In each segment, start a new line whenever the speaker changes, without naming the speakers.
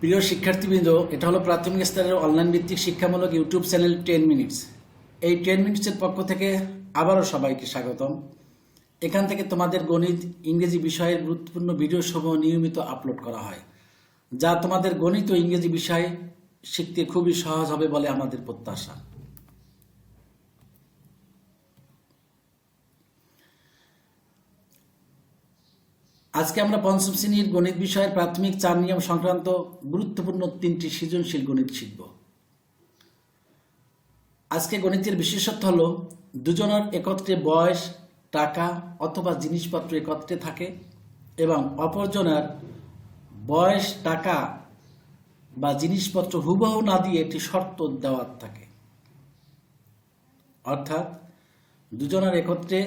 প্রিয় শিক্ষার্থীবৃন্দ, এটা হলো প্রাথমিক স্তরের অনলাইন ভিত্তিক শিক্ষামূলক ইউটিউব চ্যানেল টেন মিনিটস। এই টেন মিনিটসের পক্ষ থেকে আবারও সবাইকে স্বাগতম। এখান থেকে তোমাদের গণিত, ইংরেজি বিষয়ের গুরুত্বপূর্ণ ভিডিও সমূহ নিয়মিত আপলোড করা হয়, যা তোমাদের গণিত ও ইংরেজি বিষয় শিখতে খুবই সহজ হবে বলে আমাদের প্রত্যাশা। আজকে আমরা পঞ্চম শ্রেণির গণিত বিষয়ের প্রাথমিক চার নিয়ম সংক্রান্ত গুরুত্বপূর্ণ তিনটি সৃজনশীল গণিত শিখব। আজকে গণিতের বিশেষত্ব হল, দুজনের একত্রে বয়স, টাকা অথবা জিনিসপত্র একত্রে থাকে এবং অপরজনের বয়স, টাকা বা জিনিসপত্র হুবহু না দিয়ে একটি শর্ত দেওয়ার থাকে। অর্থাৎ, দুজনের একত্রে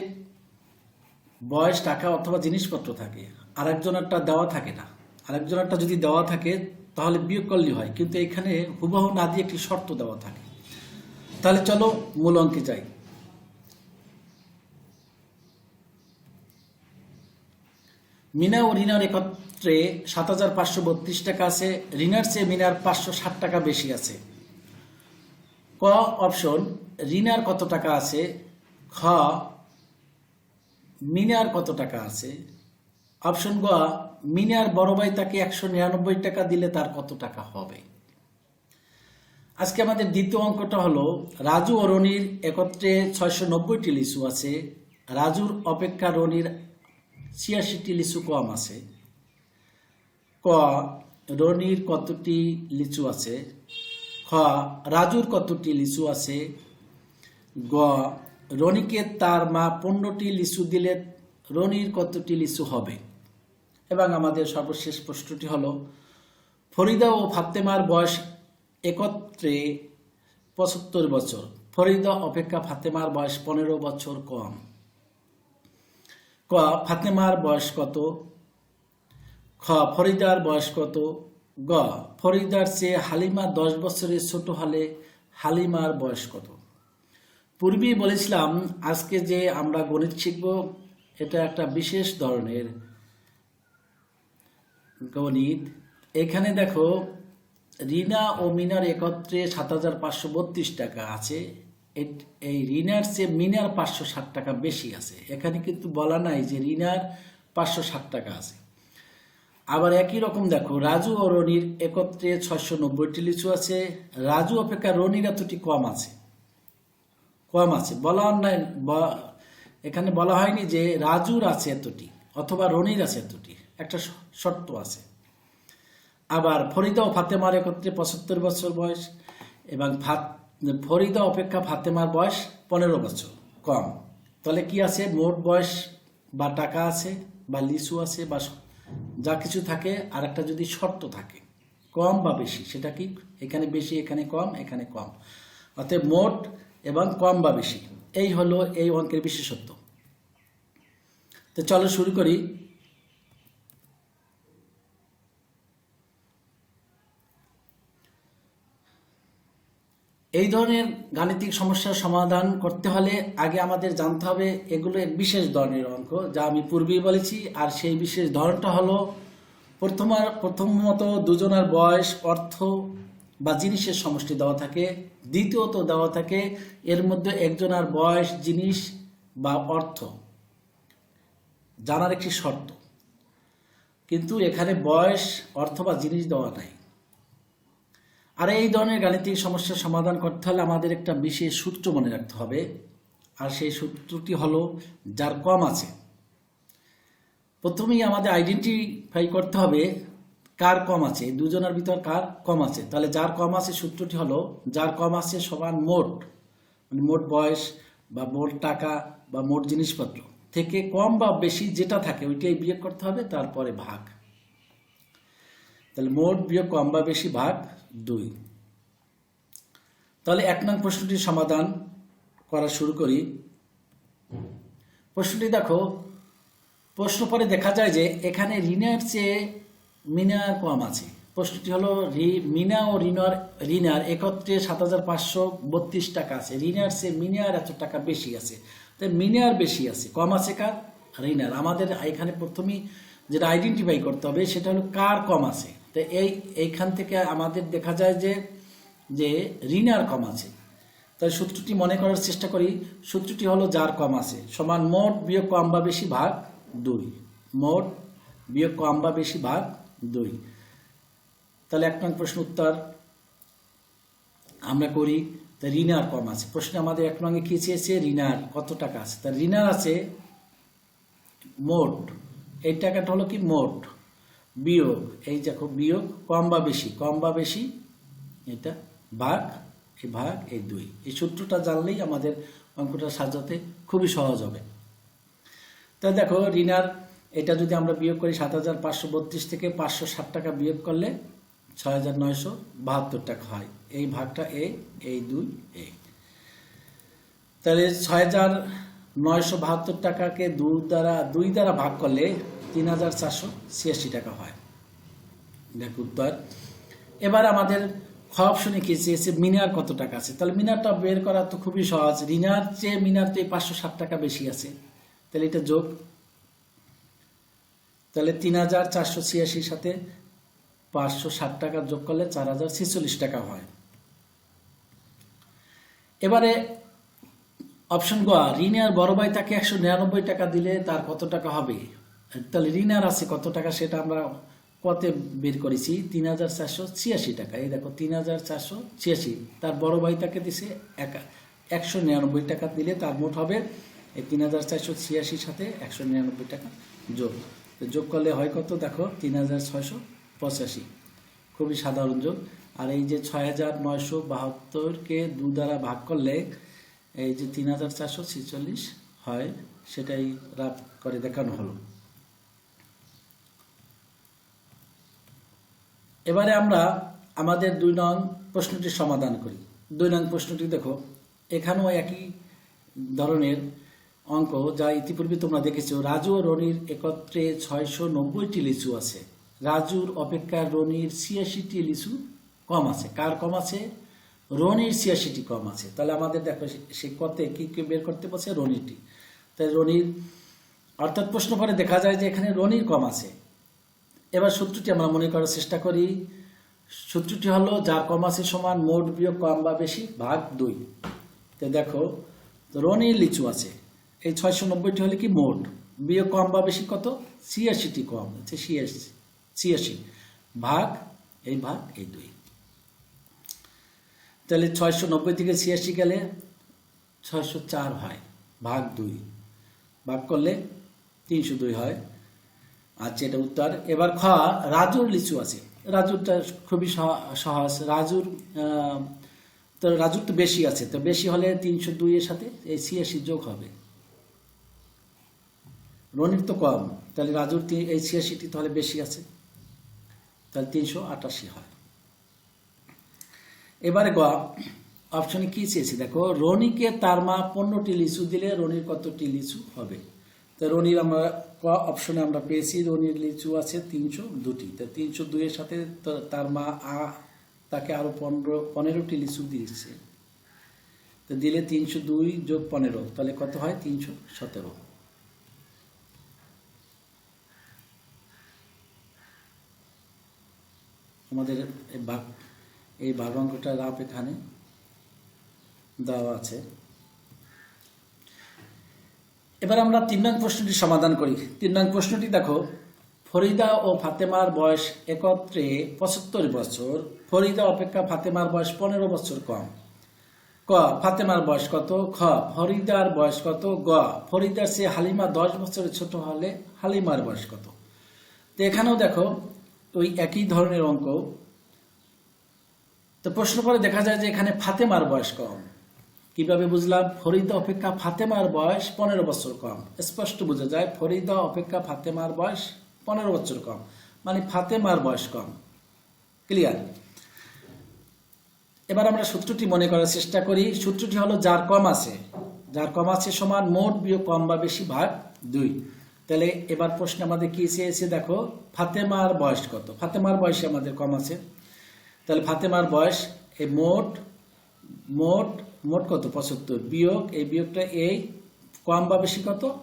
বয়স, টাকা অথবা জিনিসপত্র থাকে। আরেকজনেরটা দেওয়া থাকে না। আরেকজনেরটা যদি দেওয়া থাকে, তাহলে বিয়োগ করলে হয়। কিন্তু এখানে হুবহু না দিয়ে একটি শর্ত দেওয়া থাকে। তাহলে চলো মূল অঙ্কে যাই। মিনা ও রিনার একত্রে সাত হাজার পাঁচশো বত্রিশ টাকা আছে। রিনার চেয়ে মিনার পাঁচশো ষাট টাকা বেশি আছে। ক অপশন, রিনার কত টাকা আছে? খ, মিনার কত টাকা আছে? অপশন গ মিনার বড় ভাই তাকে একশো নিরানব্বই টাকা দিলে তার কত টাকা হবে? আজকে আমাদের দ্বিতীয় অঙ্কটা হলো, রাজু ও রনির একত্রে ছয়শো নব্বইটি লিচু আছে, রাজুর অপেক্ষা রনির ছিয়াশিটি লিচু কম আছে। ক, রনির কতটি লিচু আছে? খ, রাজুর কতটি লিচু আছে? গ, রনিকে তার মা পনেরোটি লিচু দিলে রনির কতটি লিচু হবে? এবং আমাদের সর্বশেষ প্রশ্নটি হলো, ফরিদা ও ফাতেমার বয়স একত্রে পঁচাত্তর বছর। ফরিদা অপেক্ষা ফাতেমার বয়স পনেরো বছর কম। ক, ফাতেমার বয়স কত? খ, ফরিদার বয়স কত? গ, ফরিদার চেয়ে হালিমা দশ বছরের ছোট হলে হালিমার বয়স কত? পূর্বেই বলেছিলাম, আজকে যে আমরা গণিত শিখব, এটা একটা বিশেষ ধরনের গণিত এখানে দেখো, রিনা ও মিনার একত্রে সাত হাজার পাঁচশো বত্রিশ টাকা আছে। এই রিনার চেয়ে মিনার পাঁচশো ষাট টাকা বেশি আছে। এখানে কিন্তু বলা নাই যে রিনার পাঁচশো ষাট টাকা আছে। আবার একই রকম দেখো, রাজু ও রনির একত্রে ছয়শো নব্বইটি লিচু আছে। রাজু অপেক্ষা রনির এতটি কম আছে। কম আছে। বলা ব- এখানে বলা হয়নি যে রাজুর আছে এতটি, অথবা রনির আছে এতটি। একটা শর্ত আছে। আবার ফরিদা ও ফাতেমার একত্রে পঁচাত্তর বছর বয়স এবং ফাত- ফরিদা অপেক্ষা ফাতেমার বয়স পনেরো বছর, কম। তাহলে কি আছে? মোট বয়স বা টাকা আছে বা লিচু আছে বা যা কিছু থাকে আর একটা যদি শর্ত থাকে, কম বা বেশি, সেটা কি? এখানে বেশি, এখানে কম এখানে কম। অতএব মোট এবং কম বা বেশি, এই হলো এই অঙ্কের বিশেষত্ব। তো চলো শুরু করি। এই ধরনের গাণিতিক সমস্যার সমাধান করতে হলে আগে আমাদের জানতে হবে এগুলো এক বিশেষ ধরনের অঙ্ক, যা আমি পূর্বেই বলেছি, আর সেই বিশেষ ধরনটা হলো প্রথমার, প্রথমত দুজনের বয়স, অর্থ বা জিনিসের সমষ্টি দেওয়া থাকে, দ্বিতীয়ত দেওয়া থাকে এর মধ্যে একজনের বয়স, জিনিস বা অর্থ। জানার একটি শর্ত। কিন্তু এখানে বয়স, অর্থ বা জিনিস দেওয়া নাই। আর এই ধরনের গাণিতিক সমস্যার সমাধান করতে হলে আমাদের একটা বিশেষ সূত্র মনে রাখতে হবে। আর সেই সূত্রটি হলো যার কম আছে। প্রথমেই আমাদের আইডেন্টিফাই করতে হবে কার কম আছে। দুজনের ভিতর কার কম আছে? তাহলে যার কম আছে সূত্রটি হলো, যার কম আছে সমান মোট মানে মোট বয়স বা মোট টাকা বা মোট জিনিসপত্র। থেকে কম বা বেশি যেটা থাকে ওইটাই বিয়োগ করতে হবে, তারপরে ভাগ। তাহলে মোট বিয়োগ কম বা বেশি ভাগ দুই। তাহলে এক নং প্রশ্নটির সমাধান করা শুরু করি। প্রশ্নটি দেখো, প্রশ্ন পরে দেখা যায় যে এখানে ঋণের চেয়ে মিনার কম আছে। প্রশ্নটি হলো মিনা ও ঋণার ঋণার একত্রে সাত হাজার পাঁচশো বত্রিশ টাকা আছে। ঋণার চেয়ে মিনার এত টাকা বেশি আছে। তাই মিনার বেশি আছে। কম আছে কার? ঋণার। আমাদের এখানে প্রথমেই যেটা আইডেন্টিফাই করতে হবে, সেটা হলো কার কম আছে। তো এই, এইখান থেকে আমাদের দেখা যায় যে যে ঋণার কম আছে। তাই সূত্রটি মনে করার চেষ্টা করি, সূত্রটি হলো যার কম আছে। সমান মোট বিয়োগ কম বা বেশি ভাগ দুই। মোট বিয়োগ কম বা বেশি ভাগ দুই। তাহলে এক নং প্রশ্ন উত্তর আমরা করি তা ঋণার কম আছে। প্রশ্নে আমাদের এক নঙ্গে কি চেয়েছে? ঋণার কত টাকা আছে? তা ঋণার আছে মোট। এই টাকাটা হলো কি? মোট। বিয়োগ, এই দেখো বিয়োগ, কম বা বেশি, কম বা বেশি, এটা ভাগ, এই ভাগ, এই দুই। এই সূত্রটা জানলেই আমাদের অঙ্কটা সাজাতে খুবই সহজ হবে। তা দেখো রিনার এটা যদি আমরা বিয়োগ করি সাত হাজার পাঁচশো বত্রিশ থেকে পাঁচশো ষাট টাকা বিয়োগ করলে ছয় হাজার নয়শো বাহাত্তর টাকা হয়। এই ভাগটা এ, এই দুই, এ। তাহলে ছয় হাজার নয়শো বাহাত্তর টাকাকে দু দ্বারা, দুই দ্বারা ভাগ করলে তিন হাজার চারশো ছিয়াশি টাকা হয়। দেখ উত্তর। এবার আমাদের খ অপশনে কি চেয়েছে মিনার কত টাকা আছে? তাহলে মিনারটা বের করা তো খুবই সহজ। রিনার চেয়ে মিনার তো এই পাঁচশো ষাট টাকা বেশি আছে। তাহলে এটা যোগ। তাহলে তিন হাজার চারশো ছিয়াশির সাথে পাঁচশো ষাট টাকা যোগ করলে চার হাজার ছেচল্লিশ টাকা হয়। এবারে অপশন গ, ঋণের বড় ভাই তাকে একশো নিরানব্বই টাকা দিলে তার কত টাকা হবে? তাহলে ঋণের আছে কত টাকা সেটা আমরা কতে বের করেছি? তিন হাজার চারশো ছিয়াশি টাকা। এই দেখো, তিন হাজার চারশো ছিয়াশি। তার বড় ভাই তাকে দিছে একা, একশো নিরানব্বই টাকা দিলে তার মোট হবে এই তিন হাজার চারশো ছিয়াশির সাথে একশো নিরানব্বই টাকা যোগ। তো যোগ করলে হয় কত? দেখো, তিন হাজার ছয়শো পঁচাশি। খুবই সাধারণ যোগ। আর এই যে ছয় হাজার নয়শো বাহাত্তরকে দু দ্বারা ভাগ করলে এই যে তিন হাজার চারশো ছেচল্লিশ হয়, সেটাই রাত করে দেখানো হলো। এবারে আমরা আমাদের দুই নং প্রশ্নটির সমাধান করি। দুই নং প্রশ্নটি দেখো, এখানেও একই ধরনের অঙ্ক যা ইতিপূর্বে তোমরা দেখেছ। রাজু ও রনির একত্রে ছয়শো নব্বইটি লিচু আছে। রাজুর অপেক্ষা রনির ছিয়াশিটি লিচু কম আছে। কার কম আছে? রনির ছিয়াশিটি কম আছে। তাহলে আমাদের দেখো সে- কতে কি কি বের করতে বলছে? রনিটি তাই রনির অর্থাৎ প্রশ্ন করে দেখা যায় যে এখানে রনির কম আছে। এবার সূত্রটি আমরা মনে করার চেষ্টা করি। সূত্রটি হলো যার কম সমান মোট বিয়োগ কম বা বেশি ভাগ দুই। তো দেখো, রনি লিচু আছে। এই ছয়শো নব্বইটি হলে কি মোট? বিয়োগ কম বা বেশি কত? ছিয়াশিটি কম, হচ্ছে ছিয়াশি ছিয়াশি। ভাগ, এই ভাগ, এই দুই। তাহলে ছয়শো নব্বই থেকে ছিয়াশি গেলে ছয়শো চার হয়, ভাগ দুই। ভাগ করলে তিনশো দুই হয়। আচ্ছা এটা উত্তর। এবার খ, রাজুর লিচু আছে। রাজুরটা খুবই সহ- সহজ। রাজুর তো রাজুর তো বেশি আছে, তো বেশি হলে তিনশো দুইয়ের সাথে এই ছিয়াশি যোগ হবে। রনির তো কম, তাহলে রাজুর এই ছিয়াশিটি তাহলে বেশি আছে। তাহলে তিনশো আটাশি হয়। এবারে গ অপশনে কি চেয়েছি? দেখো, রনিকে তার মা পনেরোটি লিচু দিলে রনির কতটি লিচু হবে? তো রনির আমরা ক অপশনে আমরা পেয়েছি, রনির লিচু আছে তিনশো দুটি। তো তিনশো দুইয়ের সাথে তার মা আ, তাকে আরও পনেরো, পনেরোটি লিচু দিয়েছে তো দিলে তিনশো দুই যোগ পনেরো, তাহলে কত হয়? তিনশো সতেরো। আমাদের এই ভাগ, এই ভাগাঙ্কটা রাপ এখানে দেওয়া আছে। এবার আমরা তিন নং প্রশ্নটি সমাধান করি। তিন নং প্রশ্নটি দেখো, ফরিদা ও ফাতেমার বয়স একত্রে পঁচাত্তর বছর, ফরিদা অপেক্ষা ফাতেমার বয়স পনেরো বছর কম। ক, ফাতেমার বয়স কত? খ, ফরিদার বয়স কত? গ, ফরিদার সে হালিমা দশ বছরের ছোট হলে হালিমার বয়স কত? তো এখানেও দেখো, ওই একই ধরনের অঙ্ক। তো প্রশ্ন করে দেখা যায় যে এখানে ফাতেমার বয়স কম। কীভাবে বুঝলাম? ফরিদা অপেক্ষা ফাতেমার বয়স পনেরো বছর কম। স্পষ্ট বোঝা যায় ফরিদা অপেক্ষা ফাতেমার বয়স পনেরো বছর কম মানে ফাতেমার বয়স কম। ক্লিয়ার? এবার আমরা সূত্রটি মনে করার চেষ্টা করি। সূত্রটি হলো, যার কম আছে, যার কম আছে সমান মোট বিয়োগ কম বা বেশি ভাগ দুই। তাহলে এবার প্রশ্ন আমাদের কি চেয়েছে? দেখো, ফাতেমার বয়স কত? ফাতেমার বয়সে আমাদের কম আছে। তাহলে ফাতেমার বয়স এই মোট মোট মোট কত? পঁচাত্তর। বিয়োগ, এই বিয়োগটা এই কম বা বেশি কত?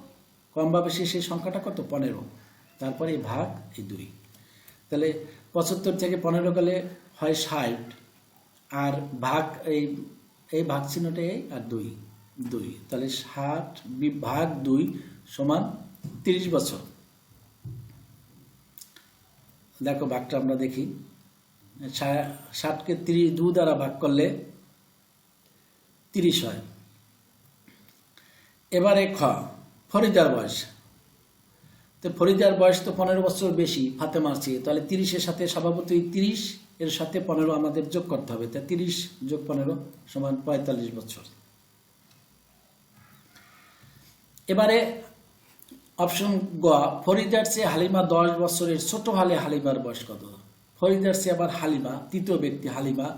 কম বা বেশি সেই সংখ্যাটা কত? পনেরো। তারপরে এই ভাগ, এই দুই। তাহলে পঁচাত্তর থেকে পনেরো গেলে হয় ষাট। আর ভাগ, এই এই ভাগ চিহ্নটা এই আর দুই। দুই। তাহলে ষাট ভাগ দুই সমান তিরিশ বছর। দেখো ভাগটা আমরা দেখি। ষাটকে তিরিশ, দু দ্বারা ভাগ করলে তিরিশ হয়। এবারে খ, ফরিদার বয়স। তো ফরিদার বয়স তো পনেরো বছর বেশি, ফাতেমার চেয়ে। তাহলে তিরিশের সাথে স্বভাবতই তিরিশ, এর সাথে পনেরো আমাদের যোগ করতে হবে। তা তিরিশ যোগ পনেরো সমান পঁয়তাল্লিশ বছর। এবারে অপশন গ, ফরিদার চেয়ে হালিমা দশ বছরের ছোট হলে হালিমার বয়স কত? ফরিদার চেয়ে আবার হালিমা, তৃতীয় ব্যক্তি হালিমা।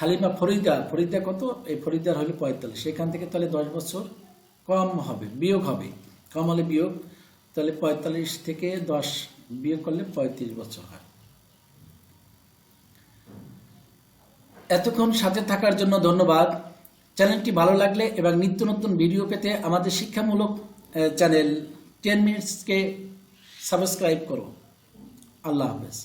হালিমা ফরিদার ফরিদা কত? এই ফরিদার হলে পঁয়তাল্লিশ। সেখান থেকে তাহলে দশ বছর কম হবে, বিয়োগ হবে। কম হলে বিয়োগ, তাহলে পঁয়তাল্লিশ থেকে দশ বিয়োগ করলে পঁয়ত্রিশ বছর হয়। এতক্ষণ সাথে থাকার জন্য ধন্যবাদ। চ্যানেলটি ভালো লাগলে এবং নিত্য নতুন ভিডিও পেতে আমাদের শিক্ষামূলক চ্যানেল টেন মিনিটসকে সাবস্ক্রাইব করো আল্লাহ হাফেজ।